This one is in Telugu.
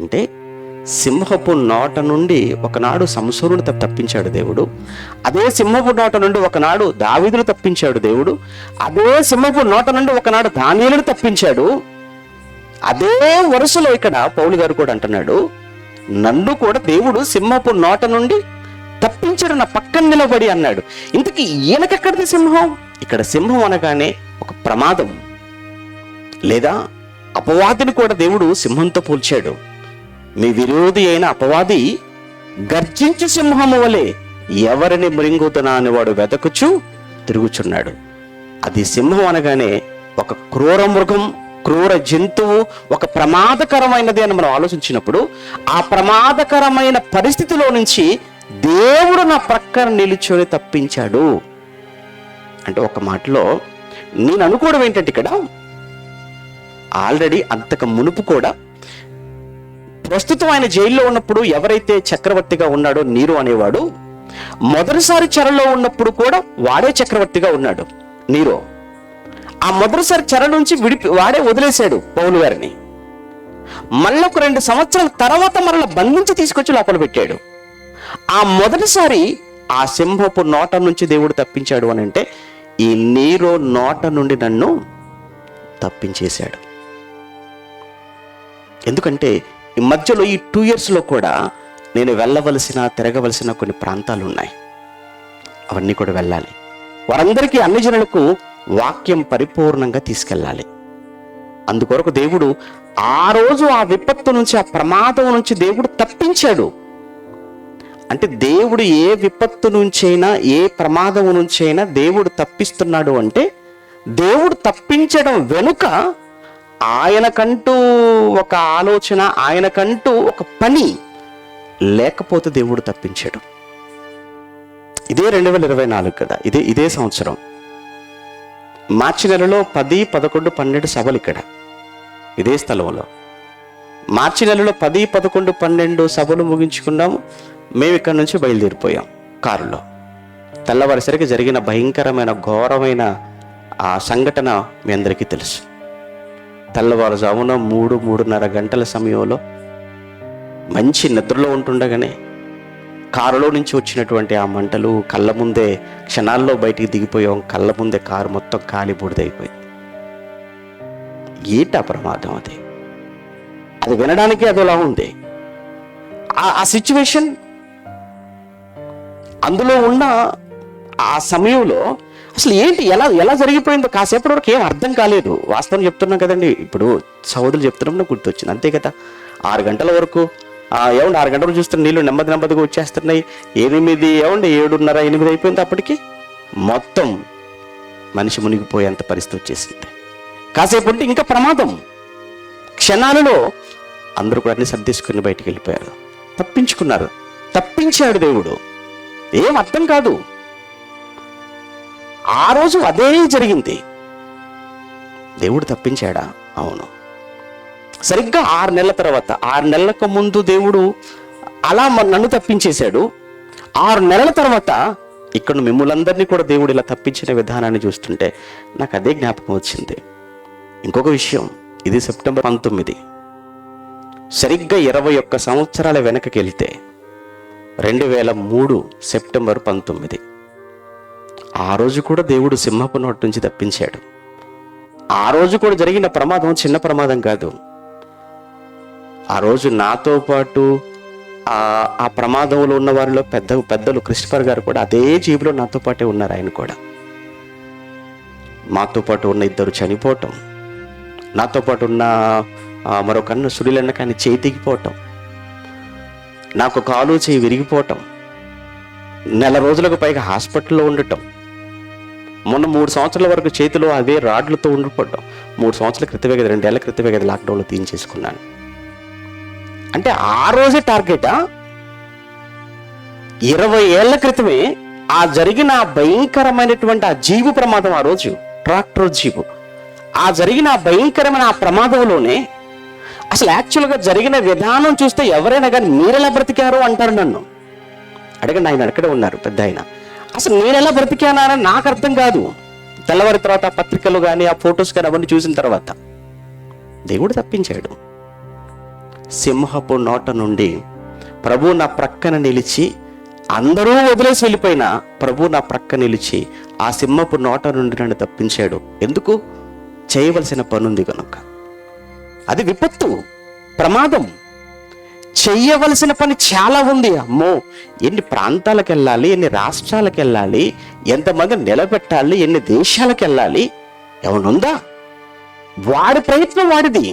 అంటే సింహపు నోట నుండి ఒకనాడు సంసోరుని తప్పించాడు దేవుడు. అదే సింహపు నోట నుండి ఒకనాడు దావీదును తప్పించాడు దేవుడు. అదే సింహపు నోట నుండి ఒకనాడు దానియులను తప్పించాడు. అదే వరుసలో ఇక్కడ పౌలు గారు కూడా అంటున్నాడు. నన్ను కూడా దేవుడు సింహపు నోట నుండి తప్పించాడు నా పక్కన నిలబడి అన్నాడు. ఇంతకీ ఈయనకెక్కడిది సింహం? ఇక్కడ సింహం అనగానే ఒక ప్రమాదం. లేదా అపవాదిని కూడా దేవుడు సింహంతో పోల్చాడు. మీ విరోధి అయిన అపవాది గర్జించు సింహము వలె ఎవరిని మృంగుతున్నా అని వాడు వెతకుచు తిరుగుచున్నాడు. అది సింహం అనగానే ఒక క్రూర మృగం క్రూర జంతువు ఒక ప్రమాదకరమైనది అని మనం ఆలోచించినప్పుడు ఆ ప్రమాదకరమైన పరిస్థితిలో నుంచి దేవుడు నా ప్రక్కన నిలుచొని తప్పించాడు. అంటే ఒక మాటలో నేను అనుకోవడం ఏంటంటే ఇక్కడ ఆల్రెడీ అంతకు మునుపు కూడా ప్రస్తుతం ఆయన జైల్లో ఉన్నప్పుడు ఎవరైతే చక్రవర్తిగా ఉన్నాడో నీరు అనేవాడు మొదటిసారి చెరలో ఉన్నప్పుడు కూడా వాడే చక్రవర్తిగా ఉన్నాడు నీరో. ఆ మొదటిసారి చెర నుంచి విడిపి వాడే వదిలేశాడు పౌలు గారిని. మళ్ళీ ఒక రెండు సంవత్సరాల తర్వాత మరల బంధించి తీసుకొచ్చి లోపల పెట్టాడు. ఆ మొదటిసారి ఆ సింహపు నోట నుంచి దేవుడు తప్పించాడు అని అంటే ఈ నీరో నోట నుండి నన్ను తప్పించేశాడు. ఎందుకంటే ఈ మధ్యలో ఈ టూ ఇయర్స్లో కూడా నేను వెళ్ళవలసిన తిరగవలసిన కొన్ని ప్రాంతాలు ఉన్నాయి. అవన్నీ కూడా వెళ్ళాలి. వారందరికీ అన్ని జనులకు వాక్యం పరిపూర్ణంగా తీసుకెళ్ళాలి. అందుకొరకు దేవుడు ఆ రోజు ఆ విపత్తు నుంచి ఆ ప్రమాదం నుంచి దేవుడు తప్పించాడు. అంటే దేవుడు ఏ విపత్తు నుంచైనా ఏ ప్రమాదం నుంచైనా దేవుడు తప్పిస్తున్నాడు అంటే దేవుడు తప్పించడం వెనుక ఆయనకంటూ ఒక ఆలోచన ఆయనకంటూ ఒక పని లేకపోతే దేవుడు తప్పించాడు. ఇదే రెండు వేల ఇరవై నాలుగు కదా ఇదే ఇదే సంవత్సరం. మార్చి నెలలో పది పదకొండు పన్నెండు సభలు ఇక్కడ ఇదే స్థలంలో. మార్చి నెలలో పది పదకొండు పన్నెండు సభలు ముగించుకున్నాము మేము ఇక్కడ నుంచి బయలుదేరిపోయాం కారులో. తెల్లవారిసరికి జరిగిన భయంకరమైన ఘోరమైన ఆ సంఘటన మీ అందరికీ తెలుసు. తెల్లవారుజామున మూడు మూడున్నర గంటల సమయంలో మంచి నిద్రలో ఉంటుండగానే కారులో నుంచి వచ్చినటువంటి ఆ మంటలు కళ్ళ ముందే క్షణాల్లో బయటికి దిగిపోయాం. కళ్ళ ముందే కారు మొత్తం కాలి బూడిదైపోయింది. ఏంటి ప్రమాదం అది? అది వినడానికి అదోలా ఉంది. ఆ- ఆ సిచ్యువేషన్ అందులో ఉన్న ఆ సమయంలో అసలు ఏంటి? ఎలా ఎలా జరిగిపోయిందో? కాసేపటి వరకు ఏం అర్థం కాలేదు. వాస్తవం చెప్తున్నాం కదండి. ఇప్పుడు సోదరులు చెప్తున్నాం గుర్తొచ్చింది. అంతే కదా? ఆరు గంటల వరకు ఆ, ఏమండి ఆరు గంటలు చూస్తున్న నీళ్ళు నెమ్మది నెమ్మదిగా వచ్చేస్తున్నాయి. ఎనిమిది ఏమండి ఏడున్నర ఎనిమిది అయిపోయింది అప్పటికి. మొత్తం మనిషి మునిగిపోయేంత పరిస్థితి వచ్చేసింది. కాసేపు ఉంటే ఇంకా ప్రమాదం. క్షణాలలో అందరూ కూడా అన్ని సర్దేసుకుని బయటికి వెళ్ళిపోయారు. తప్పించుకున్నారు. తప్పించాడు దేవుడు. ఏం అర్థం కాదు. ఆ రోజు అదే జరిగింది. దేవుడు తప్పించాడా? అవును. సరిగ్గా ఆరు నెలల తర్వాత ఆరు నెలలకు ముందు దేవుడు అలా నన్ను తప్పించేశాడు. ఆరు నెలల తర్వాత ఇక్కడ మిమ్మల్ందరినీ కూడా దేవుడు ఇలా తప్పించిన విధానాన్ని చూస్తుంటే నాకు అదే జ్ఞాపకం వచ్చింది. ఇంకొక విషయం ఇది సెప్టెంబర్ పంతొమ్మిది. సరిగ్గా ఇరవై ఒక్క సంవత్సరాల వెనకకి వెళ్తే రెండు వేల మూడు సెప్టెంబర్ పంతొమ్మిది. ఆ రోజు కూడా దేవుడు సింహపు నోటి నుంచి తప్పించాడు. ఆ రోజు కూడా జరిగిన ప్రమాదం చిన్న ప్రమాదం కాదు. ఆ రోజు నాతో పాటు ఆ ప్రమాదంలో ఉన్న వారిలో పెద్ద పెద్దలు క్రిస్టఫర్ గారు కూడా అదే జీబులో నాతో పాటే ఉన్నారు ఆయన కూడా. మాతో పాటు ఉన్న ఇద్దరు చనిపోవటం నాతో పాటు ఉన్న మరొకన్న మరొక అన్న సుడిలన్న కానీ చేయి తెగిపోవటం నాకు కాలు చేయి విరిగిపోవటం నెల రోజులకు పైగా హాస్పిటల్లో ఉండటం మొన్న మూడు సంవత్సరాల వరకు చేతిలో అవే రాడ్లతో ఉండిపడ్డాం మూడు సంవత్సరాల క్రితమే కదా రెండేళ్ళ క్రితమే కదా లాక్డౌన్లో తీయించేసుకున్నాను అంటే ఆ రోజే టార్గెటా? ఇరవై ఏళ్ళ క్రితమే ఆ జరిగిన భయంకరమైనటువంటి ఆ జీవు ప్రమాదం ఆ రోజు ట్రాక్టర్ జీవు. ఆ జరిగిన ఆ భయంకరమైన ఆ ప్రమాదంలోనే అసలు యాక్చువల్గా జరిగిన విధానం చూస్తే ఎవరైనా కానీ మీరెలా బ్రతికారు అంటారు నన్ను. అడగండి ఆయన అక్కడే ఉన్నారు పెద్ద ఆయన అసలు నేను ఎలా బ్రతికానని నాకు అర్థం కాదు. తెల్లవారి తర్వాత ఆ పత్రికలు కానీ ఆ ఫొటోస్ కానీ అవన్నీ చూసిన తర్వాత దేవుడు తప్పించాడు. సింహపు నోట నుండి ప్రభు నా ప్రక్కన నిలిచి అందరూ వదిలేసి వెళ్ళిపోయినా ప్రభు నా ప్రక్క నిలిచి ఆ సింహపు నోట నుండి నన్ను తప్పించాడు. ఎందుకు? చేయవలసిన పనుంది కనుక అది విపత్తు ప్రమాదం. చెయ్యవలసిన పని చాలా ఉంది అమ్మో. ఎన్ని ప్రాంతాలకు వెళ్ళాలి ఎన్ని రాష్ట్రాలకు వెళ్ళాలి ఎంతమంది నిలబెట్టాలి ఎన్ని దేశాలకు వెళ్ళాలి ఏమనుందా వాడి ప్రయత్నం వాడిది.